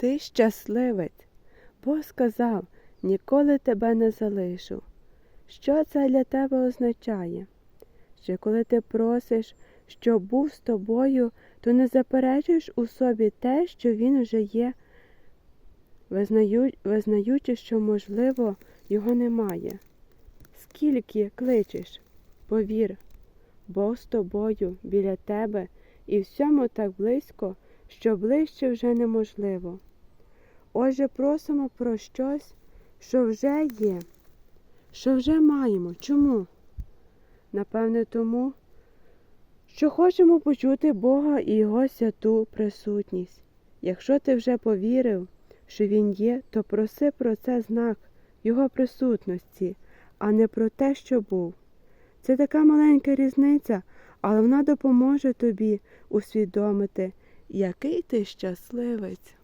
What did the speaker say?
Ти щасливець, Бог сказав, ніколи тебе не залишу. Що це для тебе означає? Що коли ти просиш, щоб був з тобою, то не заперечуєш у собі те, що він уже є, визнаю- визнаючи, що, можливо, його немає. Скільки кличеш, повір, Бог з тобою біля тебе і всьому так близько, що ближче вже неможливо. Отже, просимо про щось, що вже є, що вже маємо. Чому? Напевне, тому, що хочемо почути Бога і Його святу присутність. Якщо ти вже повірив, що Він є, то проси про це знак Його присутності, а не про те, що був. Це така маленька різниця, але вона допоможе тобі усвідомити, який ти щасливець.